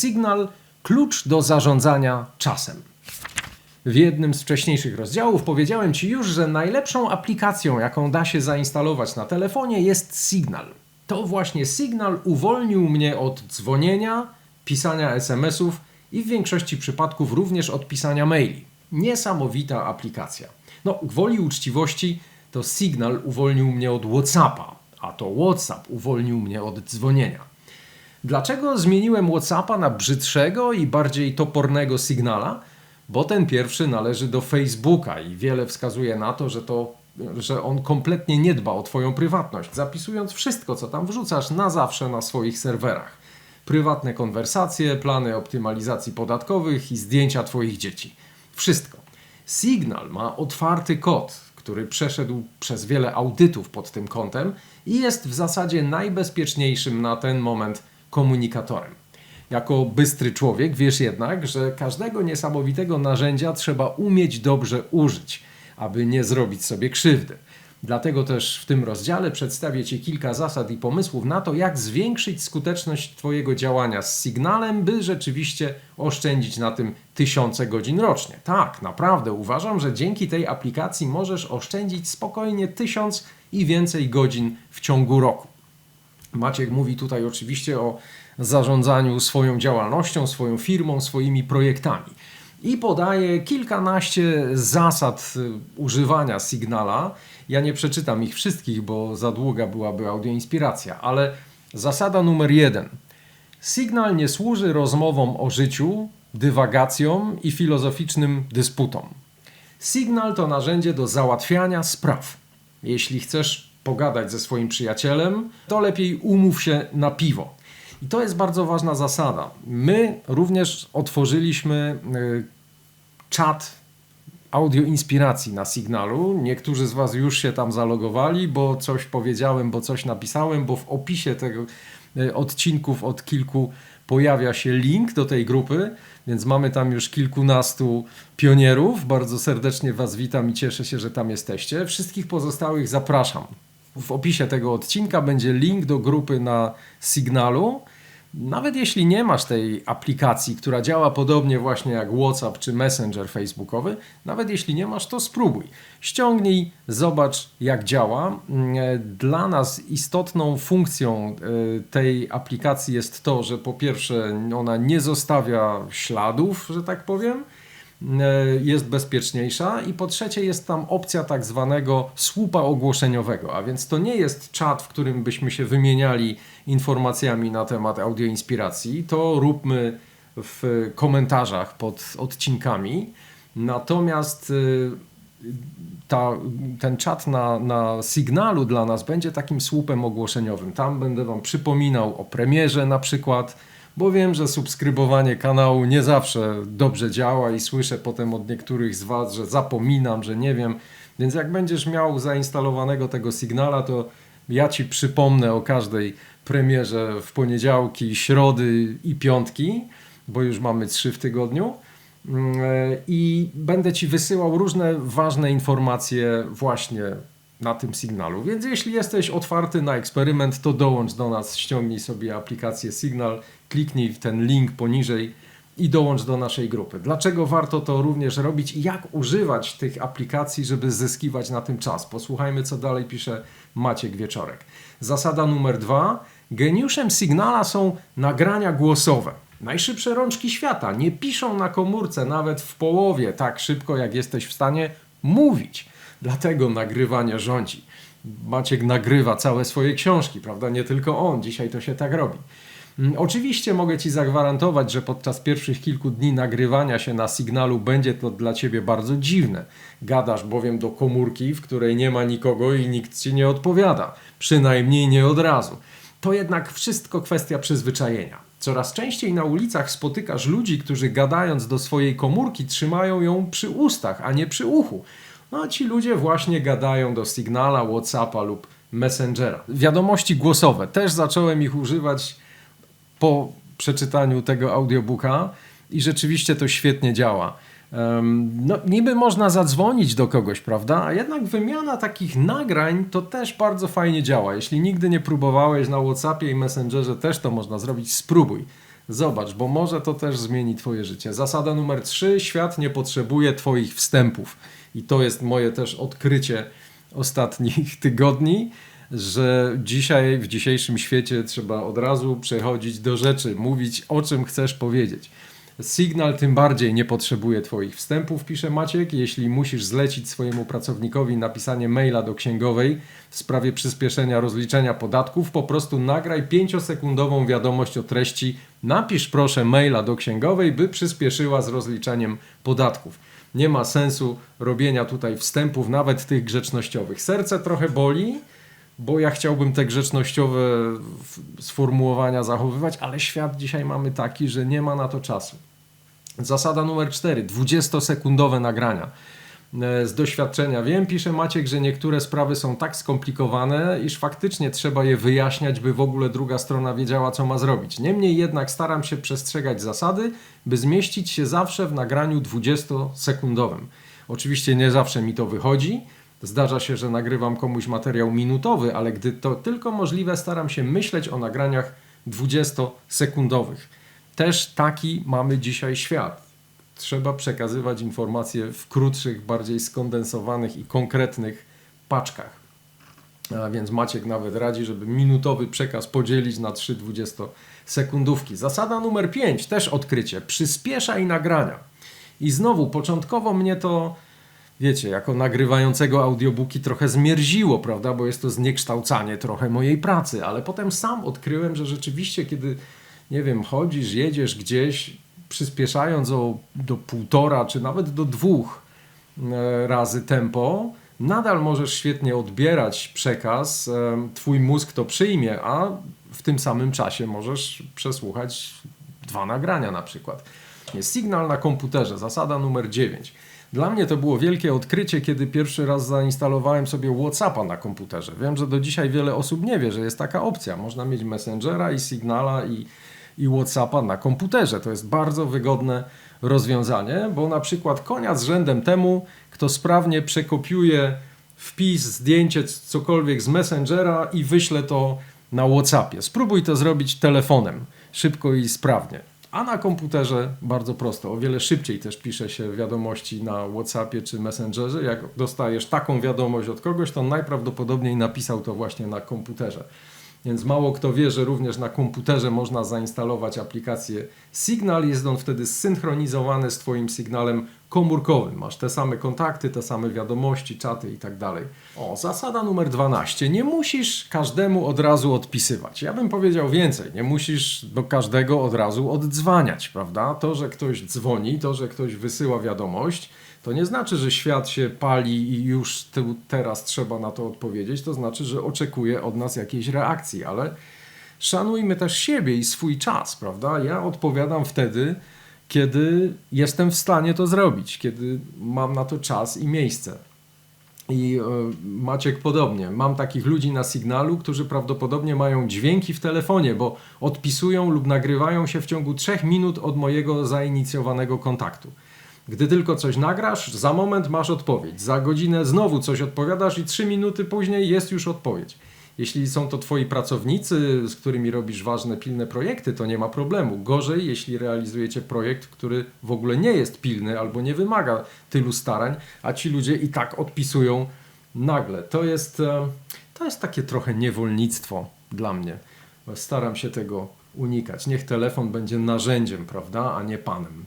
Signal klucz do zarządzania czasem. W jednym z wcześniejszych rozdziałów powiedziałem Ci już, że najlepszą aplikacją, jaką da się zainstalować na telefonie, jest Signal. To właśnie Signal uwolnił mnie od dzwonienia, pisania SMS-ów i w większości przypadków również od pisania maili. Niesamowita aplikacja. No, gwoli uczciwości to Signal uwolnił mnie od WhatsAppa, a to WhatsApp uwolnił mnie od dzwonienia. Dlaczego zmieniłem WhatsAppa na brzydszego i bardziej topornego Signala? Bo ten pierwszy należy do Facebooka i wiele wskazuje na to, że, to, że on kompletnie nie dba o Twoją prywatność, zapisując wszystko, co tam wrzucasz na zawsze na swoich serwerach. Prywatne konwersacje, plany optymalizacji podatkowych i zdjęcia Twoich dzieci. Wszystko. Signal ma otwarty kod, który przeszedł przez wiele audytów pod tym kątem i jest w zasadzie najbezpieczniejszym na ten moment komunikatorem. Jako bystry człowiek wiesz jednak, że każdego niesamowitego narzędzia trzeba umieć dobrze użyć, aby nie zrobić sobie krzywdy. Dlatego też w tym rozdziale przedstawię Ci kilka zasad i pomysłów na to, jak zwiększyć skuteczność Twojego działania z sygnałem, by rzeczywiście oszczędzić na tym tysiące godzin rocznie. Tak, naprawdę uważam, że dzięki tej aplikacji możesz oszczędzić spokojnie tysiąc i więcej godzin w ciągu roku. Maciek mówi tutaj oczywiście o zarządzaniu swoją działalnością, swoją firmą, swoimi projektami. I podaje kilkanaście zasad y, używania Signala. Ja nie przeczytam ich wszystkich, bo za długa byłaby audioinspiracja, ale zasada numer jeden. Signal nie służy rozmowom o życiu, dywagacjom i filozoficznym dysputom. Signal to narzędzie do załatwiania spraw. Jeśli chcesz pogadać ze swoim przyjacielem, to lepiej umów się na piwo. I to jest bardzo ważna zasada. My również otworzyliśmy y, czat audio inspiracji na Signalu. Niektórzy z Was już się tam zalogowali, bo coś powiedziałem, bo coś napisałem, bo w opisie tego y, odcinków od kilku pojawia się link do tej grupy, więc mamy tam już kilkunastu pionierów. Bardzo serdecznie Was witam i cieszę się, że tam jesteście. Wszystkich pozostałych zapraszam. W opisie tego odcinka będzie link do grupy na Signalu. Nawet jeśli nie masz tej aplikacji, która działa podobnie właśnie jak WhatsApp czy Messenger facebookowy, nawet jeśli nie masz, to spróbuj. Ściągnij, zobacz jak działa. Dla nas istotną funkcją e, tej aplikacji jest to, że po pierwsze ona nie zostawia śladów, że tak powiem, jest bezpieczniejsza. I po trzecie jest tam opcja tak zwanego słupa ogłoszeniowego, a więc to nie jest czat, w którym byśmy się wymieniali informacjami na temat audioinspiracji, to róbmy w komentarzach pod odcinkami, natomiast e, ta, ten czat na, na sygnalu dla nas będzie takim słupem ogłoszeniowym. Tam będę Wam przypominał o premierze na przykład, bo wiem, że subskrybowanie kanału nie zawsze dobrze działa i słyszę potem od niektórych z Was, że zapominam, że nie wiem. Więc jak będziesz miał zainstalowanego tego sygnala, to ja Ci przypomnę o każdej premierze w poniedziałki, środy i piątki, bo już mamy trzy w tygodniu. Mm, I będę Ci wysyłał różne ważne informacje właśnie na tym sygnalu. Więc jeśli jesteś otwarty na eksperyment, to dołącz do nas, ściągnij sobie aplikację Signal, kliknij w ten link poniżej i dołącz do naszej grupy. Dlaczego warto to również robić i jak używać tych aplikacji, żeby zyskiwać na tym czas? Posłuchajmy, co dalej pisze Maciek Wieczorek. Zasada numer dwa. Geniuszem Signala są nagrania głosowe. Najszybsze rączki świata nie piszą na komórce nawet w połowie tak szybko, jak jesteś w stanie mówić. Dlatego nagrywanie rządzi. Maciek nagrywa całe swoje książki, prawda? Nie tylko on, dzisiaj to się tak robi. Mm, oczywiście mogę Ci zagwarantować, że podczas pierwszych kilku dni nagrywania się na sygnalu będzie to dla Ciebie bardzo dziwne. Gadasz bowiem do komórki, w której nie ma nikogo i nikt Ci nie odpowiada. Przynajmniej nie od razu. To jednak wszystko kwestia przyzwyczajenia. Coraz częściej na ulicach spotykasz ludzi, którzy gadając do swojej komórki trzymają ją przy ustach, a nie przy uchu. No a ci ludzie właśnie gadają do Signala, Whatsappa lub Messengera. Wiadomości głosowe. Też zacząłem ich używać po przeczytaniu tego audiobooka i rzeczywiście to świetnie działa. No, niby można zadzwonić do kogoś, prawda? A jednak wymiana takich nagrań to też bardzo fajnie działa. Jeśli nigdy nie próbowałeś na WhatsAppie i Messengerze, też to można zrobić. Spróbuj. Zobacz, bo może to też zmieni Twoje życie. Zasada numer 3. Świat nie potrzebuje Twoich wstępów. I to jest moje też odkrycie ostatnich tygodni, że dzisiaj, w dzisiejszym świecie trzeba od razu przechodzić do rzeczy, mówić o czym chcesz powiedzieć. Signal tym bardziej nie potrzebuje Twoich wstępów, pisze Maciek. Jeśli musisz zlecić swojemu pracownikowi napisanie maila do księgowej w sprawie przyspieszenia rozliczenia podatków, po prostu nagraj 5-sekundową wiadomość o treści. Napisz proszę maila do księgowej, by przyspieszyła z rozliczeniem podatków. Nie ma sensu robienia tutaj wstępów, nawet tych grzecznościowych. Serce trochę boli, bo ja chciałbym te grzecznościowe sformułowania zachowywać, ale świat dzisiaj mamy taki, że nie ma na to czasu. Zasada numer 4. 20-sekundowe nagrania. E, Z doświadczenia wiem, pisze Maciek, że niektóre sprawy są tak skomplikowane, iż faktycznie trzeba je wyjaśniać, by w ogóle druga strona wiedziała, co ma zrobić. Niemniej jednak staram się przestrzegać zasady, by zmieścić się zawsze w nagraniu 20-sekundowym. Oczywiście nie zawsze mi to wychodzi. Zdarza się, że nagrywam komuś materiał minutowy, ale gdy to tylko możliwe, staram się myśleć o nagraniach 20-sekundowych. Też taki mamy dzisiaj świat. Trzeba przekazywać informacje w krótszych, bardziej skondensowanych i konkretnych paczkach. A więc Maciek nawet radzi, żeby minutowy przekaz podzielić na 3 20-sekundówki. Zasada numer 5, też odkrycie. Przyspieszaj nagrania. I znowu, początkowo mnie to, wiecie, jako nagrywającego audiobooki trochę zmierziło, prawda, bo jest to zniekształcanie trochę mojej pracy, ale potem sam odkryłem, że rzeczywiście, kiedy, nie wiem, chodzisz, jedziesz gdzieś, przyspieszając o, do półtora, czy nawet do dwóch e, razy tempo, nadal możesz świetnie odbierać przekaz, em, twój mózg to przyjmie, a w tym samym czasie możesz przesłuchać dwa nagrania na przykład. Sygnał na komputerze, zasada numer 9. Dla mnie to było wielkie odkrycie, kiedy pierwszy raz zainstalowałem sobie WhatsAppa na komputerze. Wiem, że do dzisiaj wiele osób nie wie, że jest taka opcja. Można mieć Messengera i Signala i, i WhatsAppa na komputerze. To jest bardzo wygodne rozwiązanie, bo na przykład konia z rzędem temu, kto sprawnie przekopiuje wpis, zdjęcie, cokolwiek z Messengera i wyśle to na WhatsAppie. Spróbuj to zrobić telefonem, szybko i sprawnie. A na komputerze bardzo prosto. O wiele szybciej też pisze się wiadomości na WhatsAppie czy Messengerze. Jak dostajesz taką wiadomość od kogoś, to najprawdopodobniej napisał to właśnie na komputerze. Więc mało kto wie, że również na komputerze można zainstalować aplikację Signal. Jest on wtedy zsynchronizowany z Twoim sygnałem komórkowym. Masz te same kontakty, te same wiadomości, czaty i tak dalej. O, zasada numer 12. Nie musisz każdemu od razu odpisywać. Ja bym powiedział więcej. Nie musisz do każdego od razu oddzwaniać, prawda? To, że ktoś dzwoni, to, że ktoś wysyła wiadomość, to nie znaczy, że świat się pali i już tu, teraz trzeba na to odpowiedzieć. To znaczy, że oczekuje od nas jakiejś reakcji, ale szanujmy też siebie i swój czas, prawda? Ja odpowiadam wtedy, kiedy jestem w stanie to zrobić, kiedy mam na to czas i miejsce. I e, Maciek podobnie. Mam takich ludzi na sygnalu, którzy prawdopodobnie mają dźwięki w telefonie, bo odpisują lub nagrywają się w ciągu 3 minut od mojego zainicjowanego kontaktu. Gdy tylko coś nagrasz, za moment masz odpowiedź. Za godzinę znowu coś odpowiadasz i 3 minuty później jest już odpowiedź. Jeśli są to twoi pracownicy, z którymi robisz ważne, pilne projekty, to nie ma problemu. Gorzej, jeśli realizujecie projekt, który w ogóle nie jest pilny albo nie wymaga tylu starań, a ci ludzie i tak odpisują nagle. To jest, e, to jest takie trochę niewolnictwo dla mnie. Staram się tego unikać. Niech telefon będzie narzędziem, prawda, a nie panem.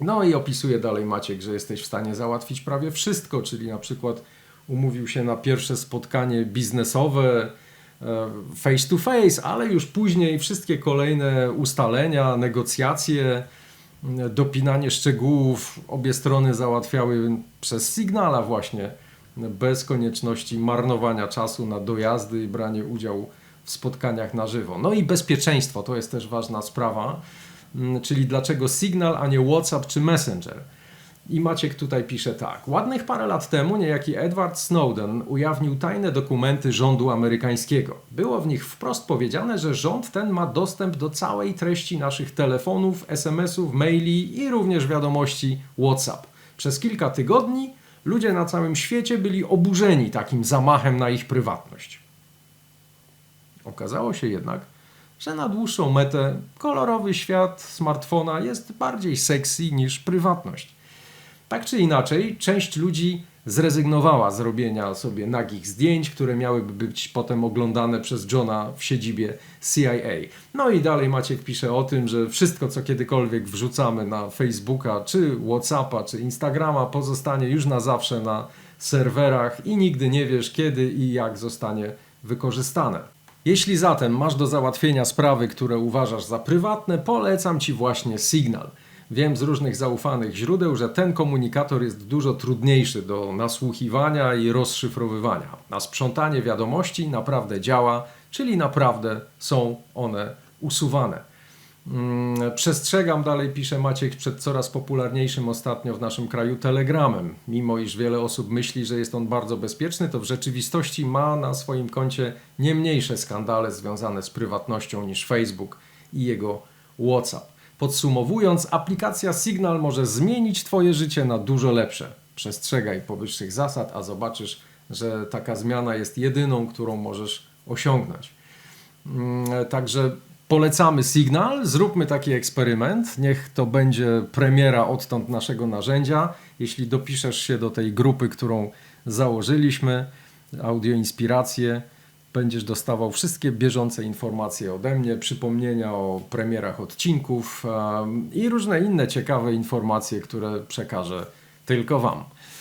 No i opisuje dalej Maciek, że jesteś w stanie załatwić prawie wszystko, czyli na przykład umówił się na pierwsze spotkanie biznesowe e, face to face, ale już później wszystkie kolejne ustalenia, negocjacje, m, dopinanie szczegółów obie strony załatwiały przez Signala właśnie, bez konieczności marnowania czasu na dojazdy i branie udziału w spotkaniach na żywo. No i bezpieczeństwo to jest też ważna sprawa, m, czyli dlaczego Signal, a nie WhatsApp czy Messenger. I Maciek tutaj pisze tak. Ładnych parę lat temu niejaki Edward Snowden ujawnił tajne dokumenty rządu amerykańskiego. Było w nich wprost powiedziane, że rząd ten ma dostęp do całej treści naszych telefonów, SMS-ów, maili i również wiadomości WhatsApp. Przez kilka tygodni ludzie na całym świecie byli oburzeni takim zamachem na ich prywatność. Okazało się jednak, że na dłuższą metę kolorowy świat smartfona jest bardziej sexy niż prywatność. Tak czy inaczej, część ludzi zrezygnowała z robienia sobie nagich zdjęć, które miałyby być potem oglądane przez Johna w siedzibie CIA. No i dalej Maciek pisze o tym, że wszystko, co kiedykolwiek wrzucamy na Facebooka, czy Whatsappa, czy Instagrama, pozostanie już na zawsze na serwerach i nigdy nie wiesz, kiedy i jak zostanie wykorzystane. Jeśli zatem masz do załatwienia sprawy, które uważasz za prywatne, polecam Ci właśnie Signal. Wiem z różnych zaufanych źródeł, że ten komunikator jest dużo trudniejszy do nasłuchiwania i rozszyfrowywania. A sprzątanie wiadomości naprawdę działa, czyli naprawdę są one usuwane. Mm, Przestrzegam, dalej pisze Maciek, przed coraz popularniejszym ostatnio w naszym kraju Telegramem. Mimo iż wiele osób myśli, że jest on bardzo bezpieczny, to w rzeczywistości ma na swoim koncie nie mniejsze skandale związane z prywatnością niż Facebook i jego WhatsApp. Podsumowując, aplikacja Signal może zmienić Twoje życie na dużo lepsze. Przestrzegaj powyższych zasad, a zobaczysz, że taka zmiana jest jedyną, którą możesz osiągnąć. Mm, Także polecamy Signal, zróbmy taki eksperyment. Niech to będzie premiera odtąd naszego narzędzia. Jeśli dopiszesz się do tej grupy, którą założyliśmy, Audio Inspiracje, będziesz dostawał wszystkie bieżące informacje ode mnie, przypomnienia o premierach odcinków i różne inne ciekawe informacje, które przekażę tylko Wam.